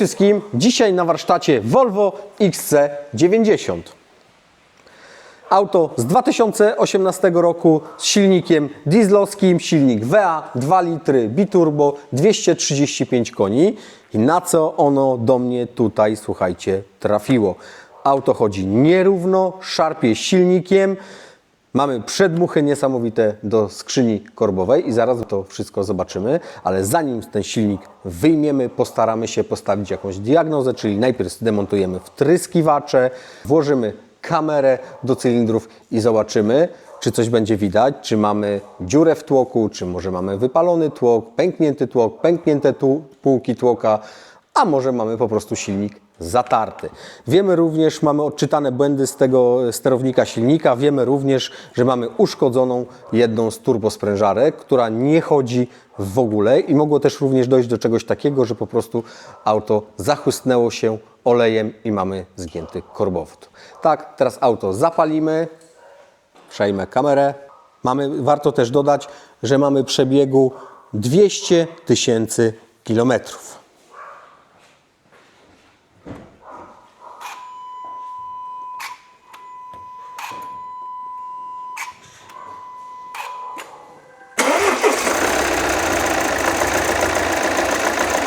wszystkim, dzisiaj na warsztacie Volvo XC90. Auto z 2018 roku z silnikiem dieslowskim, silnik VA 2 litry biturbo 235 koni. I na co ono do mnie tutaj, słuchajcie, trafiło? Auto chodzi nierówno, szarpie silnikiem. Mamy przedmuchy niesamowite do skrzyni korbowej i zaraz to wszystko zobaczymy, ale zanim ten silnik wyjmiemy, postaramy się postawić jakąś diagnozę, czyli najpierw zdemontujemy wtryskiwacze, włożymy kamerę do cylindrów i zobaczymy, czy coś będzie widać, czy mamy dziurę w tłoku, czy może mamy wypalony tłok, pęknięty tłok, pęknięte tu, półki tłoka, a może mamy po prostu silnik zatarty. Wiemy również, mamy odczytane błędy z tego sterownika silnika, wiemy również, że mamy uszkodzoną jedną z turbosprężarek, która nie chodzi w ogóle i mogło też również dojść do czegoś takiego, że po prostu auto zachłysnęło się olejem i mamy zgięty korbowód. Tak, teraz auto zapalimy, przejmę kamerę. Mamy, warto też dodać, że mamy przebiegu 200 tysięcy kilometrów.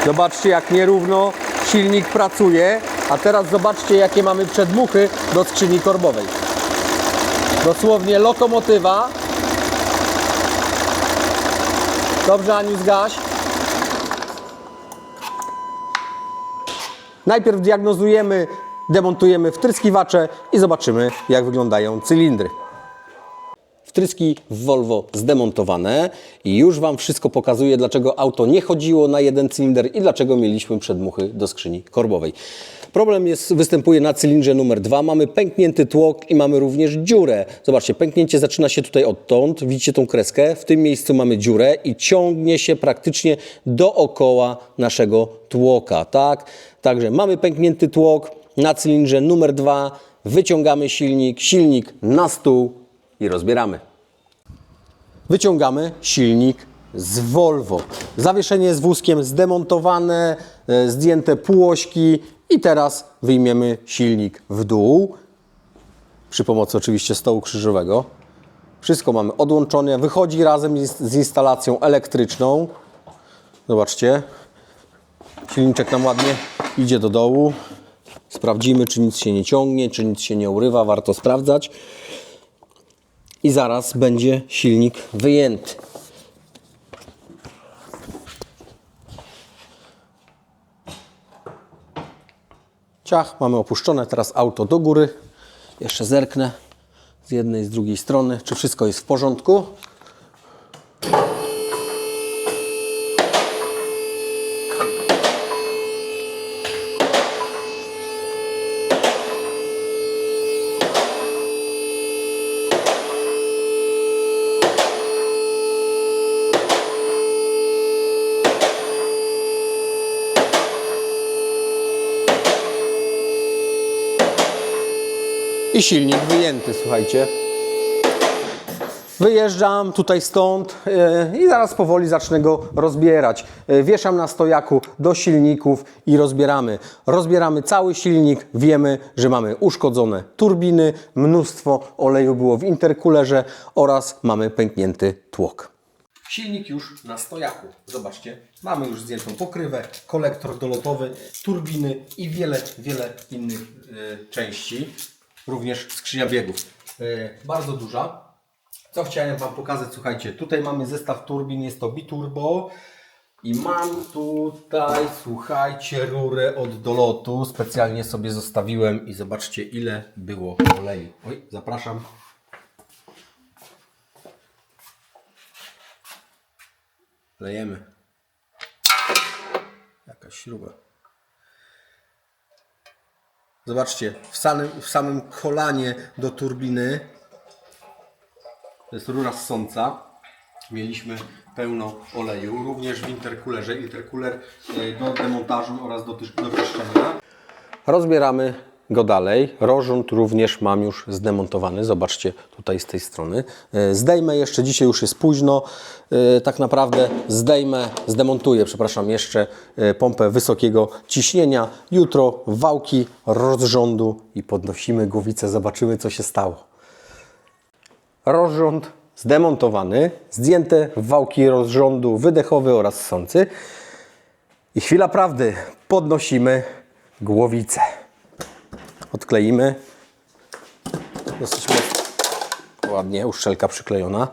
Zobaczcie jak nierówno silnik pracuje, a teraz zobaczcie jakie mamy przedmuchy do skrzyni korbowej. Dosłownie lokomotywa. Dobrze Aniu zgaś. Najpierw diagnozujemy, demontujemy wtryskiwacze i zobaczymy jak wyglądają cylindry. Wtryski w Volvo zdemontowane i już Wam wszystko pokazuję, dlaczego auto nie chodziło na jeden cylinder i dlaczego mieliśmy przedmuchy do skrzyni korbowej. Problem jest, występuje na cylindrze numer dwa. Mamy pęknięty tłok i mamy również dziurę. Zobaczcie, pęknięcie zaczyna się tutaj odtąd. Widzicie tą kreskę? W tym miejscu mamy dziurę i ciągnie się praktycznie dookoła naszego tłoka. Tak? Także mamy pęknięty tłok na cylindrze numer dwa. Wyciągamy silnik, silnik na stół i rozbieramy. Wyciągamy silnik z Volvo. Zawieszenie z wózkiem zdemontowane, e, zdjęte półośki i teraz wyjmiemy silnik w dół przy pomocy oczywiście stołu krzyżowego. Wszystko mamy odłączone, wychodzi razem z instalacją elektryczną. Zobaczcie, silniczek nam ładnie idzie do dołu. Sprawdzimy, czy nic się nie ciągnie, czy nic się nie urywa, warto sprawdzać i zaraz będzie silnik wyjęty. Ciach, mamy opuszczone, teraz auto do góry. Jeszcze zerknę z jednej, z drugiej strony, czy wszystko jest w porządku. I silnik wyjęty, słuchajcie. Wyjeżdżam tutaj stąd e, i zaraz powoli zacznę go rozbierać. E, Wieszam na stojaku do silników i rozbieramy. Rozbieramy cały silnik. Wiemy, że mamy uszkodzone turbiny, mnóstwo oleju było w interkulerze oraz mamy pęknięty tłok. Silnik już na stojaku. Zobaczcie, mamy już zdjętą pokrywę, kolektor dolotowy, turbiny i wiele, wiele innych e, części. Również skrzynia biegów. E, bardzo duża. Co chciałem Wam pokazać, słuchajcie, tutaj mamy zestaw turbin, jest to biturbo i mam tutaj, słuchajcie, rurę od dolotu, specjalnie sobie zostawiłem i zobaczcie ile było oleju. Oj, zapraszam. Lejemy. Jakaś śruba. Zobaczcie, w samym, w samym kolanie do turbiny to jest rura ssąca. Mieliśmy pełno oleju, również w interkulerze. Interkuler e, do demontażu oraz do, do czyszczenia. Rozbieramy go dalej. Rozrząd również mam już zdemontowany. Zobaczcie tutaj z tej strony. E, Zdejmę jeszcze, dzisiaj już jest późno. E, Tak naprawdę zdejmę, zdemontuję, przepraszam, jeszcze e, pompę wysokiego ciśnienia. Jutro wałki rozrządu i podnosimy głowicę. Zobaczymy, co się stało. Rozrząd zdemontowany, zdjęte wałki rozrządu wydechowy oraz sący. I chwila prawdy, podnosimy głowicę. Odkleimy. Dosyć mocno. Ładnie, uszczelka przyklejona.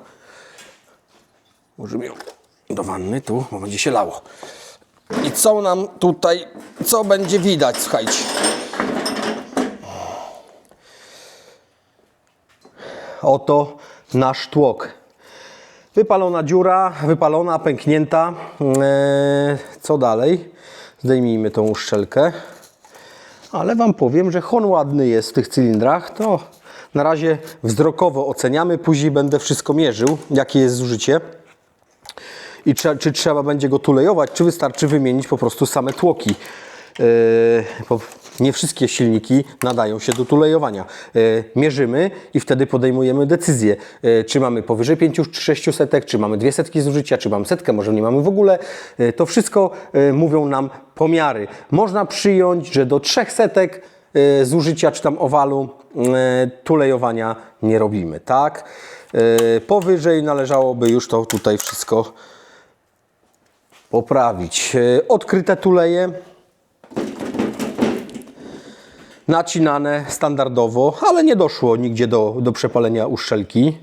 Użyjmy ją do wanny tu, bo będzie się lało. I co nam tutaj, co będzie widać, słuchajcie. Oto nasz tłok. Wypalona dziura, wypalona, pęknięta. Eee, co dalej? Zdejmijmy tą uszczelkę. Ale Wam powiem, że hon ładny jest w tych cylindrach. To na razie wzrokowo oceniamy. Później będę wszystko mierzył, jakie jest zużycie. I trze- czy trzeba będzie go tulejować, czy wystarczy wymienić po prostu same tłoki. Yy, nie wszystkie silniki nadają się do tulejowania. Yy, mierzymy i wtedy podejmujemy decyzję, yy, czy mamy powyżej 5 czy 6 setek, czy mamy dwie setki zużycia, czy mamy setkę, może nie mamy w ogóle. Yy, to wszystko mówią nam pomiary. Można przyjąć, że do trzech setek zużycia, czy tam owalu tulejowania nie robimy, tak? Powyżej należałoby już to tutaj wszystko poprawić. E, Odkryte tuleje. Nacinane standardowo, ale nie doszło nigdzie do, do przepalenia uszczelki.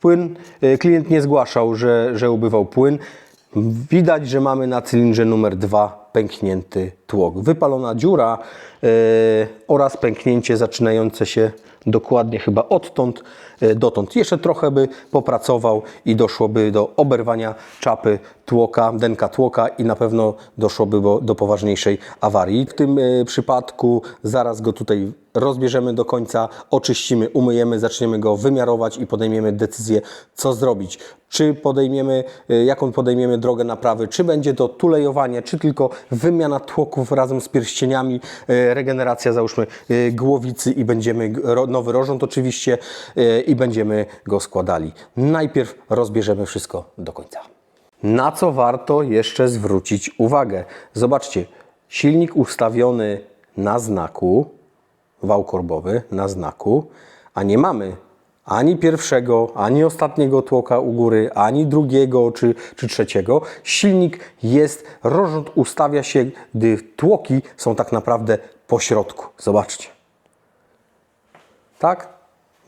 Płyn, e, klient nie zgłaszał, że, że ubywał płyn. Widać, że mamy na cylindrze numer 2 pęknięty tłok. Wypalona dziura e, oraz pęknięcie zaczynające się dokładnie chyba odtąd e, dotąd. Jeszcze trochę by popracował i doszłoby do oberwania czapy tłoka, denka tłoka i na pewno doszłoby do, do poważniejszej awarii. W tym e, przypadku zaraz go tutaj rozbierzemy do końca, oczyścimy, umyjemy, zaczniemy go wymiarować i podejmiemy decyzję, co zrobić. Czy podejmiemy, jaką podejmiemy drogę naprawy, czy będzie to tulejowanie, czy tylko wymiana tłoków razem z pierścieniami, e, regeneracja załóżmy e, głowicy i będziemy, nowy rozrząd oczywiście e, i będziemy go składali. Najpierw rozbierzemy wszystko do końca. Na co warto jeszcze zwrócić uwagę? Zobaczcie, silnik ustawiony na znaku, wał korbowy na znaku, a nie mamy ani pierwszego, ani ostatniego tłoka u góry, ani drugiego czy, czy trzeciego. Silnik jest, rozrząd ustawia się, gdy tłoki są tak naprawdę po środku. Zobaczcie. Tak?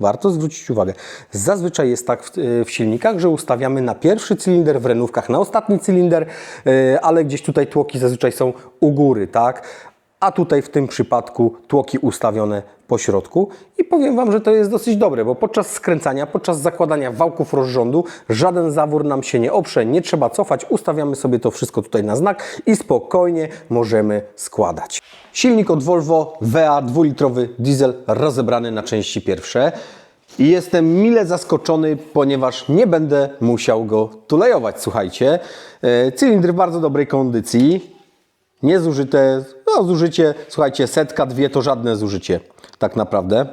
Warto zwrócić uwagę. Zazwyczaj jest tak w, w silnikach, że ustawiamy na pierwszy cylinder, w renówkach na ostatni cylinder, yy, ale gdzieś tutaj tłoki zazwyczaj są u góry, tak? A tutaj w tym przypadku tłoki ustawione po środku i powiem Wam, że to jest dosyć dobre, bo podczas skręcania, podczas zakładania wałków rozrządu żaden zawór nam się nie oprze, nie trzeba cofać, ustawiamy sobie to wszystko tutaj na znak i spokojnie możemy składać. Silnik od Volvo VA 2-litrowy diesel rozebrany na części pierwsze. I jestem mile zaskoczony, ponieważ nie będę musiał go tulejować, słuchajcie. E, Cylindr w bardzo dobrej kondycji. Niezużyte, no zużycie, słuchajcie, setka, dwie to żadne zużycie, tak naprawdę.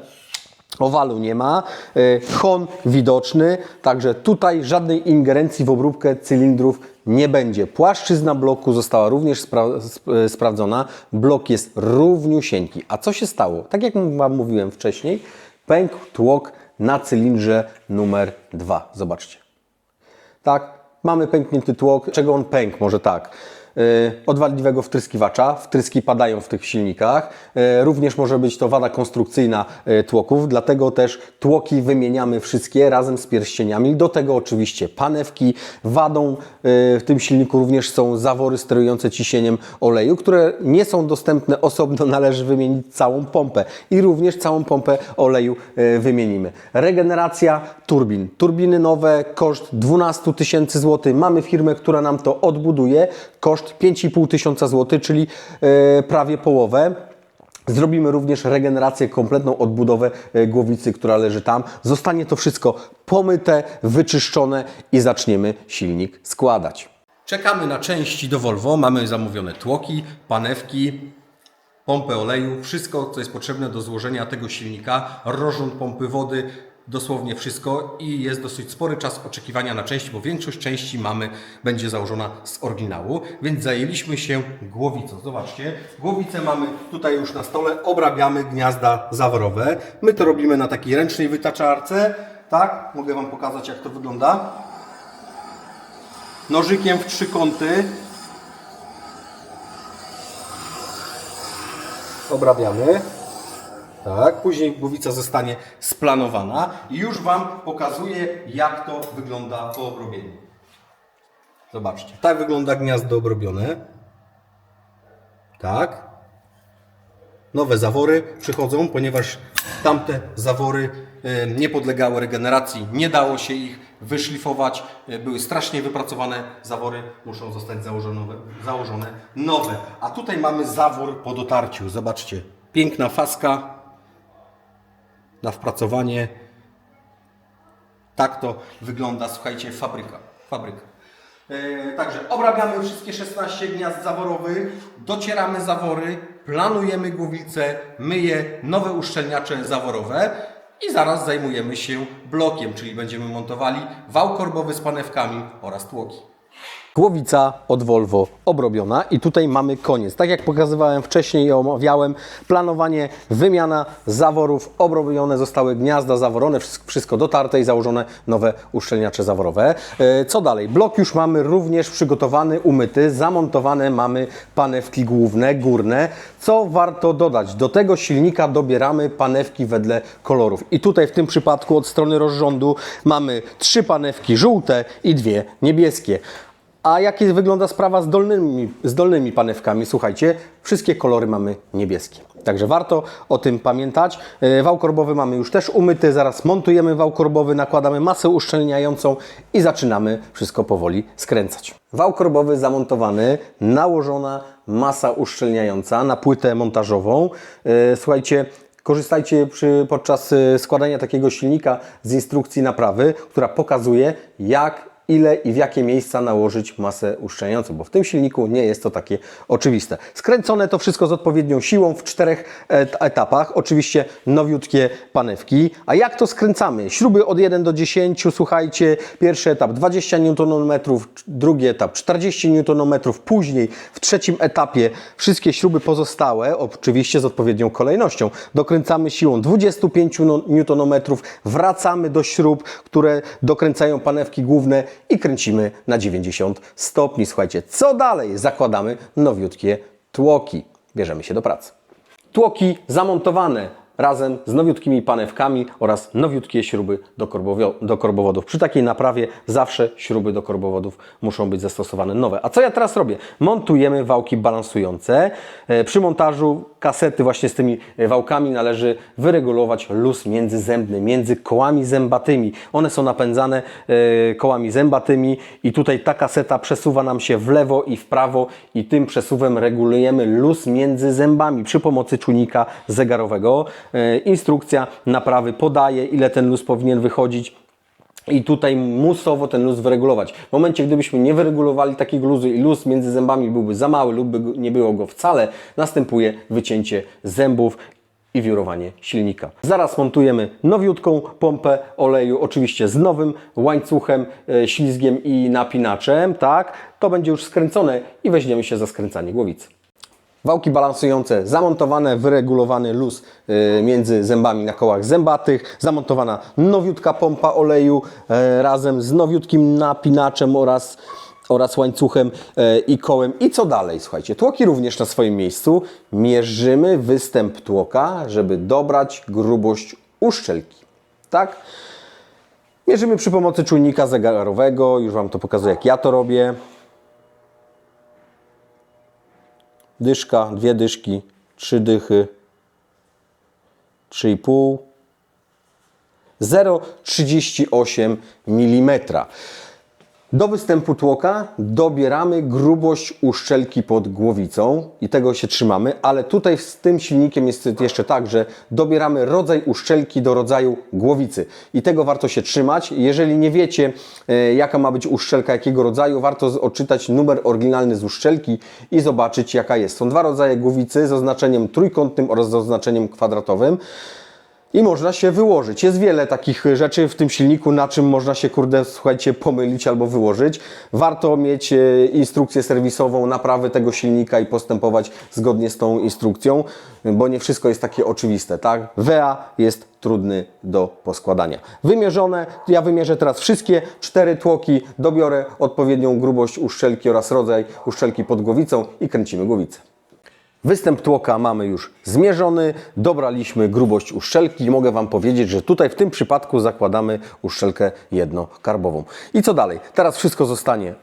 Owalu nie ma, e, hon widoczny, także tutaj żadnej ingerencji w obróbkę cylindrów nie będzie. Płaszczyzna bloku została również spra sp e, sprawdzona, blok jest równiusieńki. A co się stało? Tak jak Wam mówiłem wcześniej, pękł tłok na cylindrze numer 2. Zobaczcie. Tak, mamy pęknięty tłok. Czego on pękł? Może tak. Yy, od wadliwego wtryskiwacza. Wtryski padają w tych silnikach. Yy, również może być to wada konstrukcyjna yy, tłoków, dlatego też tłoki wymieniamy wszystkie razem z pierścieniami. Do tego oczywiście panewki. Wadą w tym silniku również są zawory sterujące ciśnieniem oleju, które nie są dostępne osobno. Należy wymienić całą pompę i również całą pompę oleju wymienimy. Regeneracja turbin. Turbiny nowe, koszt 12 tysięcy złotych. Mamy firmę, która nam to odbuduje. Koszt 5,5 tysiąca złotych, czyli e, prawie połowę. Zrobimy również regenerację, kompletną odbudowę e, głowicy, która leży tam. Zostanie to wszystko pomyte, wyczyszczone i zaczniemy silnik składać. Czekamy na części do Volvo. Mamy zamówione tłoki, panewki. pompę oleju, wszystko, co jest potrzebne do złożenia tego silnika, rozrząd pompy wody, dosłownie wszystko i jest dosyć spory czas oczekiwania na części, bo większość części mamy, będzie założona z oryginału, więc zajęliśmy się głowicą. Zobaczcie, głowicę mamy tutaj już na stole, obrabiamy gniazda zaworowe. My to robimy na takiej ręcznej wytaczarce, tak? Mogę Wam pokazać jak to wygląda. Nożykiem w trzy kąty obrabiamy. Tak, później głowica zostanie splanowana i już Wam pokazuję, jak to wygląda po obrobieniu. Zobaczcie. Tak wygląda gniazdo obrobione. Tak. Nowe zawory przychodzą, ponieważ tamte zawory nie podlegały regeneracji, nie dało się ich wyszlifować, e, były strasznie wypracowane zawory, muszą zostać założone, założone nowe. A tutaj mamy zawór po dotarciu, zobaczcie, piękna faska na wpracowanie. Tak to wygląda, słuchajcie, fabryka. fabryka. E, Także obrabiamy wszystkie 16 gniazd zaworowych, docieramy zawory, planujemy głowicę, myję nowe uszczelniacze zaworowe i zaraz zajmujemy się blokiem, czyli będziemy montowali wał korbowy z panewkami oraz tłoki. Głowica od Volvo obrobiona i tutaj mamy koniec. Tak jak pokazywałem wcześniej i omawiałem, planowanie, wymiana zaworów, obrobione zostały gniazda zaworone, wszy- wszystko dotarte i założone nowe uszczelniacze zaworowe. E, Co dalej? Blok już mamy również przygotowany, umyty, zamontowane mamy panewki główne, górne. Co warto dodać? Do tego silnika dobieramy panewki wedle kolorów. I tutaj w tym przypadku od strony rozrządu mamy trzy panewki żółte i dwie niebieskie. A jak wygląda sprawa z dolnymi, z dolnymi panewkami? Słuchajcie, wszystkie kolory mamy niebieskie. Także warto o tym pamiętać. E, Wał korbowy mamy już też umyty, zaraz montujemy wał korbowy, nakładamy masę uszczelniającą i zaczynamy wszystko powoli skręcać. Wał korbowy zamontowany, nałożona masa uszczelniająca na płytę montażową. E, Słuchajcie, Korzystajcie przy, podczas e, składania takiego silnika z instrukcji naprawy, która pokazuje jak ile i w jakie miejsca nałożyć masę uszczelniającą, bo w tym silniku nie jest to takie oczywiste. Skręcone to wszystko z odpowiednią siłą w czterech et- etapach. Oczywiście nowiutkie panewki. A jak to skręcamy? Śruby od 1 do 10, słuchajcie, pierwszy etap 20 Nm, drugi etap 40 Nm, później w trzecim etapie wszystkie śruby pozostałe, oczywiście z odpowiednią kolejnością, dokręcamy siłą 25 Nm, wracamy do śrub, które dokręcają panewki główne i kręcimy na 90 stopni. Słuchajcie, co dalej? Zakładamy nowiutkie tłoki. Bierzemy się do pracy. Tłoki zamontowane razem z nowiutkimi panewkami oraz nowiutkie śruby do, do korbowodów. Przy takiej naprawie zawsze śruby do korbowodów muszą być zastosowane nowe. A co ja teraz robię? Montujemy wałki balansujące. E, Przy montażu kasety właśnie z tymi e, wałkami należy wyregulować luz międzyzębny, między kołami zębatymi. One są napędzane e, kołami zębatymi i tutaj ta kaseta przesuwa nam się w lewo i w prawo i tym przesuwem regulujemy luz między zębami przy pomocy czujnika zegarowego. E, Instrukcja naprawy podaje, ile ten luz powinien wychodzić. I tutaj musowo ten luz wyregulować. W momencie, gdybyśmy nie wyregulowali takiego luzu i luz między zębami byłby za mały lub nie było go wcale, następuje wycięcie zębów i wiórowanie silnika. Zaraz montujemy nowiutką pompę oleju, oczywiście z nowym łańcuchem, e, ślizgiem i napinaczem, tak? To będzie już skręcone i weźmiemy się za skręcanie głowicy. Wałki balansujące, zamontowane, wyregulowany luz y, między zębami na kołach zębatych, zamontowana nowiutka pompa oleju e, razem z nowiutkim napinaczem oraz, oraz łańcuchem e, i kołem. I co dalej? Słuchajcie, tłoki również na swoim miejscu. Mierzymy występ tłoka, żeby dobrać grubość uszczelki. Tak? Mierzymy przy pomocy czujnika zegarowego. Już Wam to pokazuję, jak ja to robię. Dyszka, dwie dyszki, trzy dychy, trzy i pół, 0,38 mm. Do występu tłoka dobieramy grubość uszczelki pod głowicą i tego się trzymamy, ale tutaj z tym silnikiem jest jeszcze tak, że dobieramy rodzaj uszczelki do rodzaju głowicy i tego warto się trzymać. Jeżeli nie wiecie, e, jaka ma być uszczelka, jakiego rodzaju, warto odczytać numer oryginalny z uszczelki i zobaczyć, jaka jest. Są dwa rodzaje głowicy z oznaczeniem trójkątnym oraz z oznaczeniem kwadratowym i można się wyłożyć. Jest wiele takich rzeczy w tym silniku, na czym można się, kurde, słuchajcie, pomylić albo wyłożyć. Warto mieć e, instrukcję serwisową naprawy tego silnika i postępować zgodnie z tą instrukcją, bo nie wszystko jest takie oczywiste, tak? WEA jest trudny do poskładania. Wymierzone, ja wymierzę teraz wszystkie cztery tłoki, dobiorę odpowiednią grubość uszczelki oraz rodzaj uszczelki pod głowicą i kręcimy głowicę. Występ tłoka mamy już zmierzony, dobraliśmy grubość uszczelki i mogę Wam powiedzieć, że tutaj w tym przypadku zakładamy uszczelkę jednokarbową. I co dalej? Teraz wszystko zostanie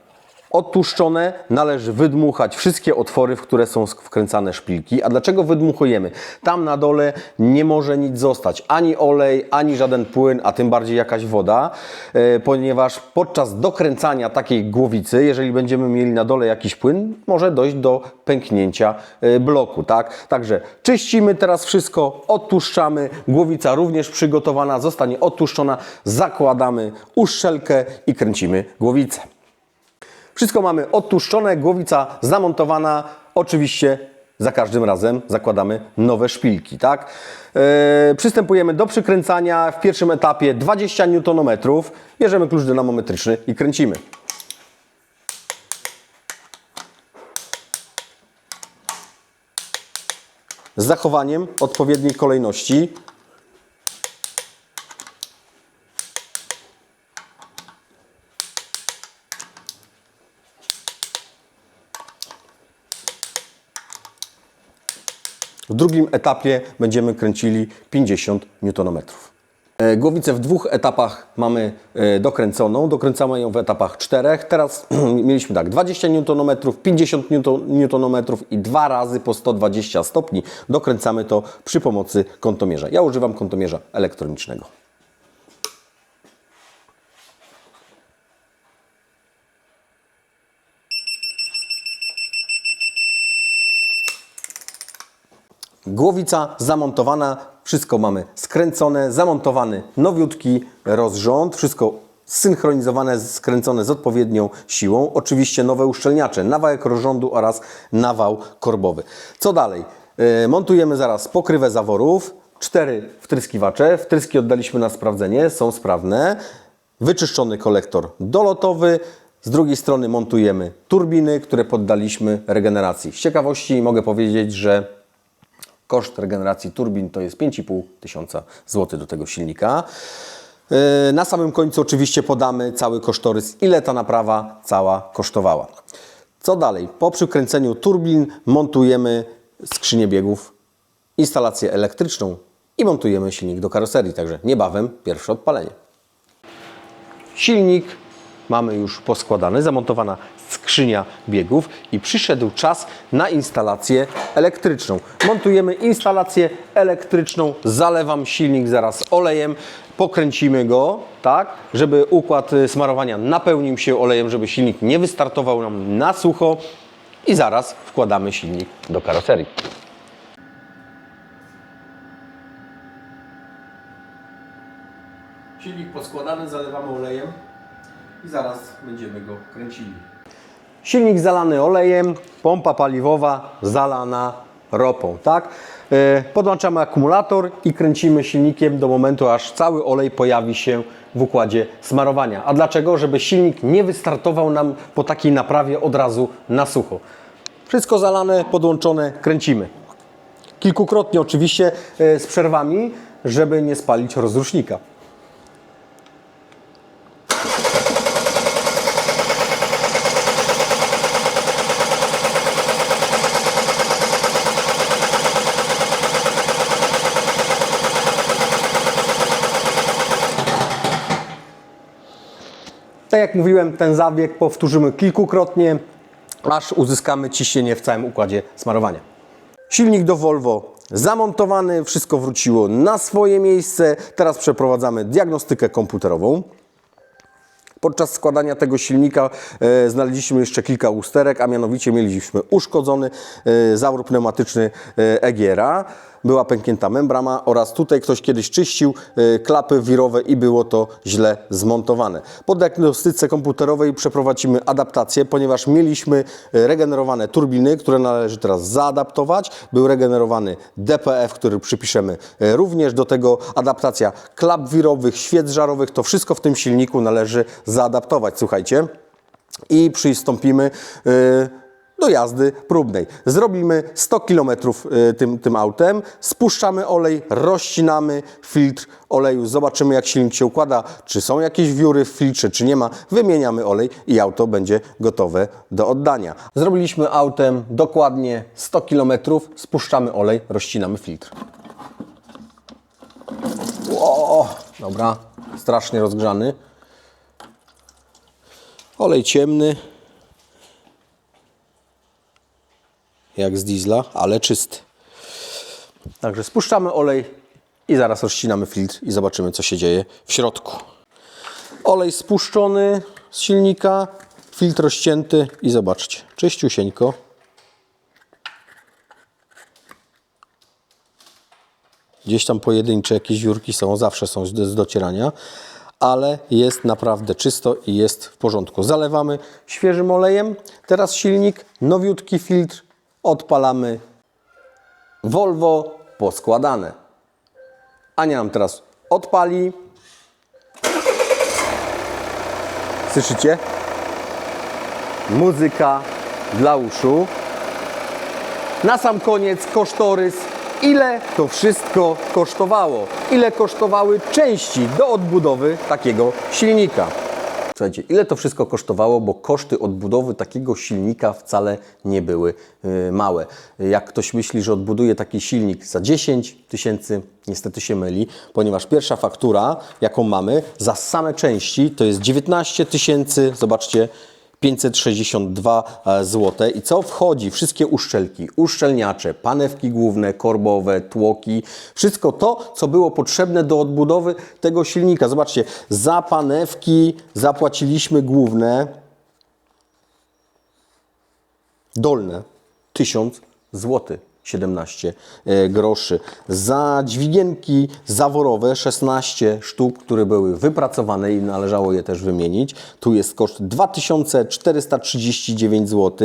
odtłuszczone, należy wydmuchać wszystkie otwory, w które są wkręcane szpilki. A dlaczego wydmuchujemy? Tam na dole nie może nic zostać, ani olej, ani żaden płyn, a tym bardziej jakaś woda, e, ponieważ podczas dokręcania takiej głowicy, jeżeli będziemy mieli na dole jakiś płyn, może dojść do pęknięcia e, bloku, tak? Także czyścimy teraz wszystko, odtłuszczamy, głowica również przygotowana, zostanie odtłuszczona, zakładamy uszczelkę i kręcimy głowicę. Wszystko mamy odtłuszczone, głowica zamontowana. Oczywiście za każdym razem zakładamy nowe szpilki, tak? Yy, przystępujemy do przykręcania. W pierwszym etapie 20 Nm. Bierzemy klucz dynamometryczny i kręcimy. Z zachowaniem odpowiedniej kolejności. W drugim etapie będziemy kręcili 50 Nm. E, Głowicę w dwóch etapach mamy e, dokręconą. Dokręcamy ją w etapach czterech. Teraz mieliśmy tak 20 Nm, 50 Nm i dwa razy po 120 stopni. Dokręcamy to przy pomocy kątomierza. Ja używam kątomierza elektronicznego. Głowica zamontowana, wszystko mamy skręcone, zamontowany nowiutki rozrząd, wszystko zsynchronizowane, skręcone z odpowiednią siłą. Oczywiście nowe uszczelniacze, nawałek rozrządu oraz nawał korbowy. Co dalej? E, Montujemy zaraz pokrywę zaworów, cztery wtryskiwacze. Wtryski oddaliśmy na sprawdzenie, są sprawne. Wyczyszczony kolektor dolotowy. Z drugiej strony montujemy turbiny, które poddaliśmy regeneracji. Z ciekawości mogę powiedzieć, że Koszt regeneracji turbin to jest 5,5 tysiąca złotych do tego silnika. Yy, Na samym końcu oczywiście podamy cały kosztorys, ile ta naprawa cała kosztowała. Co dalej? Po przykręceniu turbin montujemy skrzynię biegów, instalację elektryczną i montujemy silnik do karoserii, także niebawem pierwsze odpalenie. Silnik mamy już poskładany, zamontowana skrzynia biegów i przyszedł czas na instalację elektryczną. Montujemy instalację elektryczną, zalewam silnik zaraz olejem, pokręcimy go, tak, żeby układ y, smarowania napełnił się olejem, żeby silnik nie wystartował nam na sucho i zaraz wkładamy silnik do karoserii. Silnik poskładany, zalewamy olejem i zaraz będziemy go kręcili. Silnik zalany olejem, pompa paliwowa zalana ropą, tak? E, Podłączamy akumulator i kręcimy silnikiem do momentu, aż cały olej pojawi się w układzie smarowania. A dlaczego? Żeby silnik nie wystartował nam po takiej naprawie od razu na sucho. Wszystko zalane, podłączone, kręcimy. Kilkukrotnie oczywiście e, z przerwami, żeby nie spalić rozrusznika. Tak jak mówiłem, ten zabieg powtórzymy kilkukrotnie, aż uzyskamy ciśnienie w całym układzie smarowania. Silnik do Volvo zamontowany, wszystko wróciło na swoje miejsce. Teraz przeprowadzamy diagnostykę komputerową. Podczas składania tego silnika e, znaleźliśmy jeszcze kilka usterek, a mianowicie mieliśmy uszkodzony e, zawór pneumatyczny e, Egiera, była pęknięta membrana oraz tutaj ktoś kiedyś czyścił e, klapy wirowe i było to źle zmontowane. Po diagnostyce komputerowej przeprowadzimy adaptację, ponieważ mieliśmy e, regenerowane turbiny, które należy teraz zaadaptować. Był regenerowany DPF, który przypiszemy e, również do tego adaptacja klap wirowych, świec żarowych, to wszystko w tym silniku należy zaadaptować. Słuchajcie. I przystąpimy y, do jazdy próbnej. Zrobimy 100 km tym, tym autem, spuszczamy olej, rozcinamy filtr oleju, zobaczymy jak silnik się układa, czy są jakieś wióry w filtrze, czy nie ma. Wymieniamy olej i auto będzie gotowe do oddania. Zrobiliśmy autem dokładnie 100 km, spuszczamy olej, rozcinamy filtr. O, dobra, strasznie rozgrzany. Olej ciemny. Jak z diesla, ale czysty. Także spuszczamy olej i zaraz rozcinamy filtr i zobaczymy co się dzieje w środku. Olej spuszczony z silnika, filtr rozcięty i zobaczcie, czyściusieńko. Gdzieś tam pojedyncze jakieś dziurki są, zawsze są z docierania, ale jest naprawdę czysto i jest w porządku. Zalewamy świeżym olejem. Teraz silnik, nowiutki filtr, odpalamy. Volvo poskładane. Ania nam teraz odpali. Słyszycie? Muzyka dla uszu. Na sam koniec kosztorys. Ile to wszystko kosztowało? Ile kosztowały części do odbudowy takiego silnika? Słuchajcie, ile to wszystko kosztowało, bo koszty odbudowy takiego silnika wcale nie były y, małe. Jak ktoś myśli, że odbuduje taki silnik za 10 tysięcy, niestety się myli, ponieważ pierwsza faktura, jaką mamy za same części, to jest 19 tysięcy, zobaczcie, 562 zł. I co wchodzi? Wszystkie uszczelki, uszczelniacze, panewki główne, korbowe, tłoki, wszystko to, co było potrzebne do odbudowy tego silnika. Zobaczcie, za panewki zapłaciliśmy główne, dolne 1000 zł. 17 e, groszy. Za dźwigienki zaworowe 16 sztuk, które były wypracowane i należało je też wymienić. Tu jest koszt 2439 zł.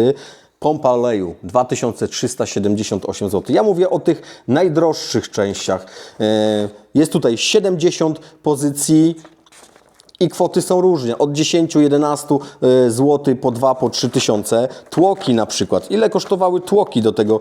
Pompa oleju 2378 zł. Ja mówię o tych najdroższych częściach. E, Jest tutaj 70 pozycji. I kwoty są różne, od 10-11 zł po 2, po 3 tysiące. Tłoki na przykład. Ile kosztowały tłoki do tego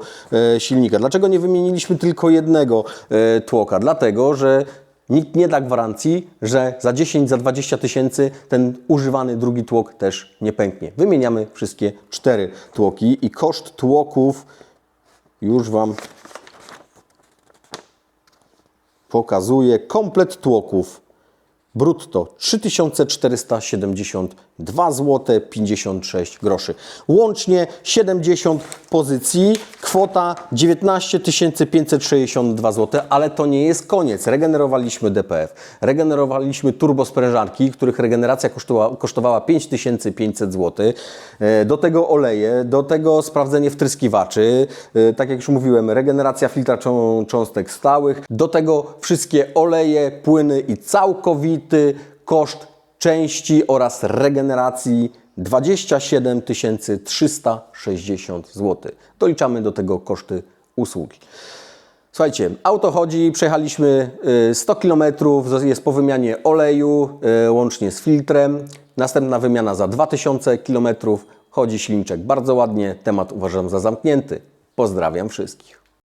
e, silnika? Dlaczego nie wymieniliśmy tylko jednego e, tłoka? Dlatego, że nikt nie da gwarancji, że za 10, za 20 tysięcy ten używany drugi tłok też nie pęknie. Wymieniamy wszystkie cztery tłoki i koszt tłoków już Wam pokazuje komplet tłoków brutto 3472 zł 56 groszy. Łącznie 70 pozycji, kwota 19 562 zł, ale to nie jest koniec. Regenerowaliśmy DPF, regenerowaliśmy turbosprężarki, których regeneracja kosztowała, kosztowała 5500 zł. Do tego oleje, do tego sprawdzenie wtryskiwaczy, e, tak jak już mówiłem, regeneracja filtra cząs- cząstek stałych, do tego wszystkie oleje, płyny i koszt części oraz regeneracji 27 360 zł. Doliczamy do tego koszty usługi. Słuchajcie, auto chodzi, przejechaliśmy y, 100 km, jest po wymianie oleju y, łącznie z filtrem. Następna wymiana za 2000 km. Chodzi silniczek bardzo ładnie, temat uważam za zamknięty. Pozdrawiam wszystkich.